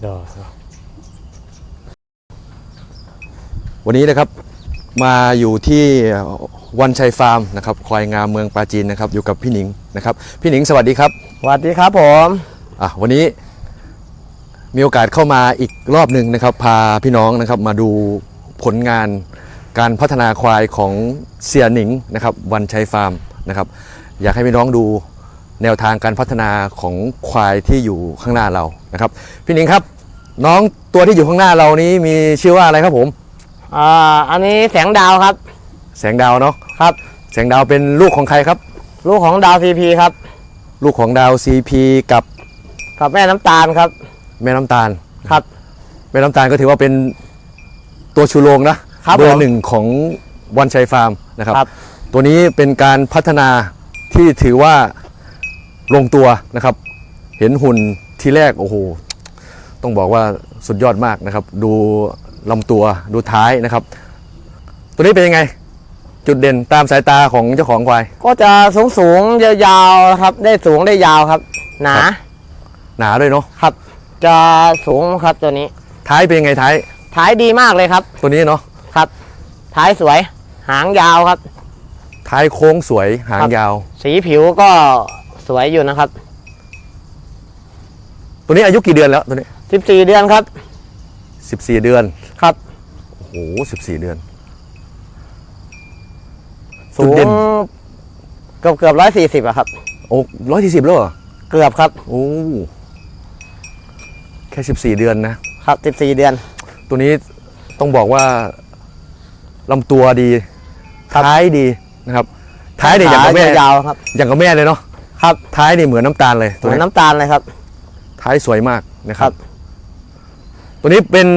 เดี๋ยววันนี้นะครับมาอยู่ที่วันชัยฟาร์มนะครับควายงามเมืองปราจีนนะครับ อยู่กับพี่หนิงนะครับ พี่หนิงสวัสดีครับสวัสดีครับผมอะวันนี้มีโอกาสเข้ามาอีกรอบหนึ่งนะครับ พาพี่น้องนะครับมาดูผลงานการพัฒนาควายของเสียหนิงนะครับ วันชัยฟาร์มนะครับ อยากให้พี่น้องดู แนวทางการพัฒนาของควายที่อยู่ข้างหน้าเรานะครับพี่หนิงครับ น้องตัวที่อยู่ข้างหน้าเรานี้มีชื่อว่าอะไรครับผมอ่าอันนี้แสงดาวครับ แสงดาวเนาะครับ แสงดาวเป็นลูกของใครครับ ลูกของดาวซีพีครับ ลูกของดาว CP กับกับแม่น้ำตาลครับ แม่น้ำตาลครับ แม่น้ำตาลก็ถือว่าเป็นตัวชูโรงนะครับเบอผร์ม หนึ่งของวันชัยฟาร์มนะครับ ครับ ตัวนี้เป็นการพัฒนาที่ถือว่า ลงตัวนะครับ เห็นหุ่นทีแรกโอ้โหต้องบอกว่าสุดยอดมากนะครับ ดูลำตัวดูท้ายนะครับ ตัวนี้เป็นยังไง จุดเด่นตามสายตาของเจ้าของควาย ก็จะสูงสูงๆยาวๆครับ ได้สูงได้ยาวครับ หนาครับหนาด้วยเนาะครับ จะสูงครับตัวนี้ ท้ายเป็นยังไงท้าย ท้ายดีมากเลยครับ ตัวนี้เนาะครับ ท้ายสวย หางยาวครับ ท้ายโค้งสวยหางครับยาว สีผิวก็ส วยอยู่นะครับ ตัวนี้อายุกี่เดือนแล้วตัวนี้14เดือนครับ14เดือนครับ โอ้โห14เดือนจุสูดงเด่น เกือบเกือบร้อยสี่สิบอะครับ โอ้ร้อยสี่สิบแล้วเหรอเกือบครับโอ้แค่14เดือนนะ ครับสิบสี่เดือน ตัวนี้ต้องบอกว่าลำตัวดี ท้ายดีนะครับ ท้ายเนี่ยอย่างกับแม่ขยาวๆครับ อย่างกับแม่เลยเนาะ ครับท้ายนี่เหมือนน้ำตาลเลยเหตัวมือนนี้น้ำตาลเลยครับ ท้ายสวยมากนะคครัรับบตัวนี้เป็น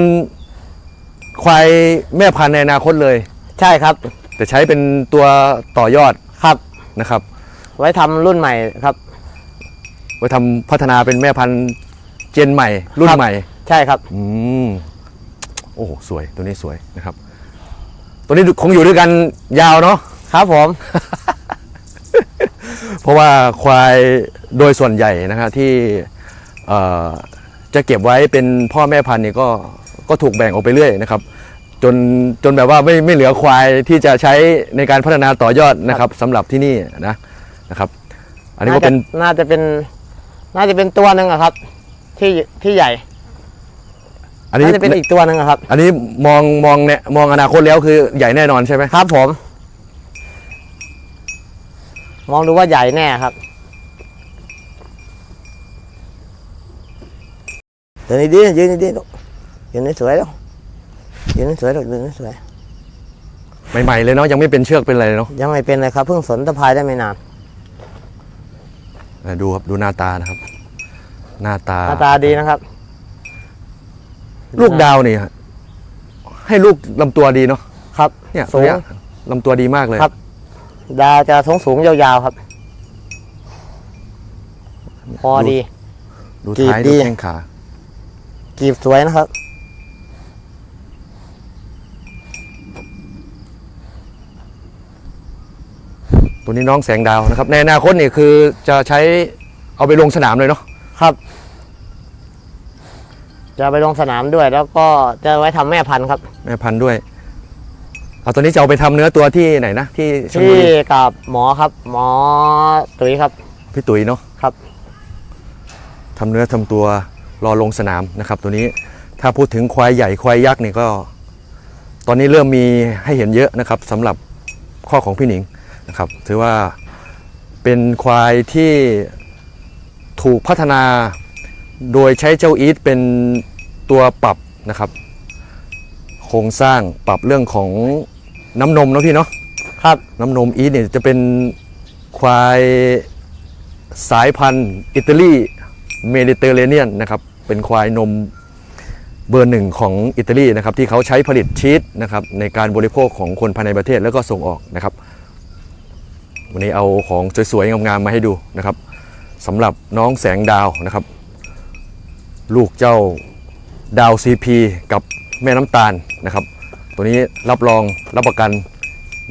ควายแม่พันธุ์ในอนาคตเลย ใช่ครับ แต่ใช้เป็นตัวต่อยอดครับ นะครับไว้ทำรุ่นใหม่ครับ ไว้ทำพัฒนาเป็นแม่พันธุ์เจนใหม่ รุ่นครับ ใหม่ ใช่ครับ อืมโอ้โหสวยตัวนี้สวยนะครับ ตัวนี้คงอยู่ด้วยกันยาวเนาะ ครับผม เพราะว่าควายโดยส่วนใหญ่นะครับที่เอ่อจะเก็บไว้เป็นพ่อแม่พันธุ์นี่ก็ก็ถูกแบ่งออกไปเรื่อยนะครับ จนจนแบบว่าไม่ไม่เหลือควายที่จะใช้ในการพัฒนาต่อยอดนะครับสำหรับที่นี่นะนะครับ อันนี้ก็เป็นน่าจะเป็นน่าจะเป็นตัวหนึ่งอะครับ ที่ที่ใหญ่ อันนี้น่าจะเป็นอีกตัวหนึ่งอะครับ อันนี้มองมองเนี่ยมองอนาคตแล้วคือใหญ่แน่นอนใช่ไหมครับผม มองดูว่าใหญ่แน่ครับ เดินดีๆยืนดีๆลูกยืนให้สวยลูกยืนให้สวยลูกยืนให้สวย ใหม่ๆเลยเนาะยังไม่เป็นเชือกเป็นอะไรเลยเนาะยังไม่เป็นเลยครับ เพิ่งสนตะพายได้ไม่นานอะดูครับดูหน้าตานะครับ หน้าตาหน้าตาดีนะครับ ลูกดาวนี่ฮะให้ลูกลำตัวดีเนาะครับเนี่ยสูงเนี่ยลำตัวดีมากเลยครับ ดาวจะสูงสูงๆยาวๆครับ พอดี ดูกีบท้ายดีดูแข้งขา กีบสวยนะครับ ตัวนี้น้องแสงดาวนะครับ ในอนาคตนี่คือจะใช้เอาไปลงสนามเลยเนาะครับ จะไปลงสนามด้วย แล้วก็จะไว้ทำแม่พันธุ์ครับ แม่พันธุ์ด้วย เอาตัวนี้จะเอาไปทำเนื้อตัวที่ไหนนะที่ชลบุที่รีกับหมอครับ หมอตุ๋ยครับพี่ตุ๋ยเนาะครับ ทำเนื้อทำตัวรอลงสนามนะครับ ตัวนี้ถ้าพูดถึงควายใหญ่ควายยักษ์นี่ก็ ตอนนี้เริ่มมีให้เห็นเยอะนะครับสำหรับข้อของพี่หนิงนะครับ ถือว่าเป็นควายที่ถูกพัฒนาโดยใช้เจ้าอีทเป็นตัวปรับนะครับ โครงสร้างปรับเรื่องของ น้ำนมเนาะพี่เนาะครับน้ำนมอีทเนี่ยจะเป็นควายสายพันธุ์อิตาลีเมดิเตอร์เรเนียนนะครับเป็นควายนมเบอร์หนึ่งของอิตาลีนะครับที่เขาใช้ผลิตชีสนะครับในการบริโภคของคนภายในประเทศแล้วก็ส่งออกนะครับวันนี้เอาของสวยๆ งามๆมาให้ดูนะครับสำหรับน้องแสงดาวนะครับ ลูกเจ้าดาวซีพีกับแม่น้ำตาลนะครับ ตัวนี้รับรองรับประกัน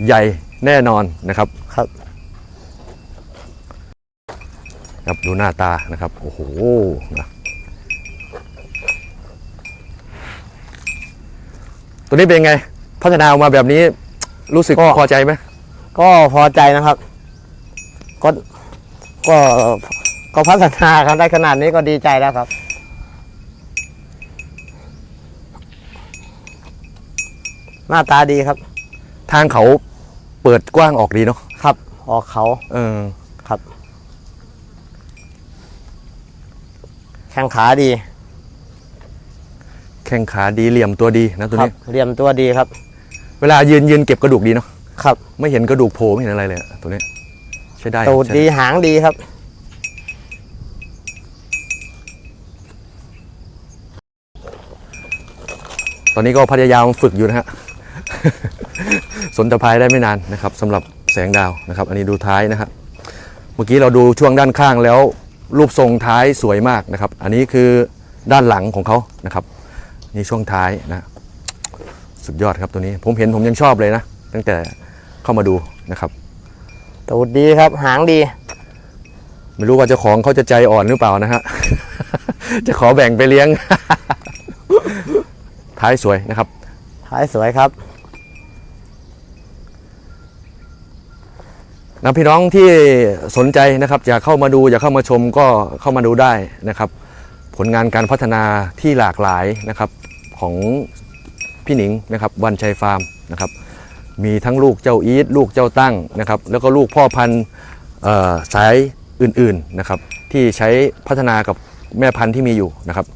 ใหญ่แน่นอนนะครับครับครับดูหน้าตานะครับโอ้โหนะตัวนี้เป็นไง พัฒนาออกมาแบบนี้รู้สึกพอใจไหมก็พอใจนะครับ ก็ก็ก็พัฒนาครับได้ขนาดนี้ก็ดีใจแล้วครับ หน้าตาดีครับ ทางเขาเปิดกว้างออกดีเนาะครับ ออกเขาเออครับ แข้งขาดีแข้งขาดีเหลี่ยมตัวดีนะตัวครับนี้ เหลี่ยมตัวดีครับ เวลายืนยืนเก็บกระดูกดีเนาะครับ ไม่เห็นกระดูกโผล่ไม่เห็นอะไรเลยอะตัวนี้ ใช้ได้ตูดใช้ไดีหางดีครับ ตอนนี้ก็พยายามฝึกอยู่นะฮะ สนตะพายได้ไม่นานนะครับสำหรับแสงดาวนะครับ อันนี้ดูท้ายนะครับเมื่อกี้เราดูช่วงด้านข้างแล้ว รูปทรงท้ายสวยมากนะครับ อันนี้คือด้านหลังของเขานะครับ นี่ช่วงท้ายนะสุดยอดครับตัวนี้ผมเห็นผมยังชอบเลยนะ ตั้งแต่เข้ามาดูนะครับตูดดีครับหางดี ไม่รู้ว่าเจ้าของเขาจะใจอ่อนหรือเปล่านะฮะ จะขอแบ่งไปเลี้ยง ท้ายสวยนะครับ ท้ายสวยครับ นะพี่น้องที่สนใจนะครับอยากเข้ามาดูอยากเข้ามาชมก็เข้ามาดูได้นะครับ ผลงานการพัฒนาที่หลากหลายนะครับของพี่หนิงนะครับวันชัยฟาร์มนะครับ มีทั้งลูกเจ้าอีทลูกเจ้าตั้งนะครับ แล้วก็ลูกพ่อพันธุ์สายอื่นๆนะครับ ที่ใช้พัฒนากับแม่พันธุ์ที่มีอยู่นะครับ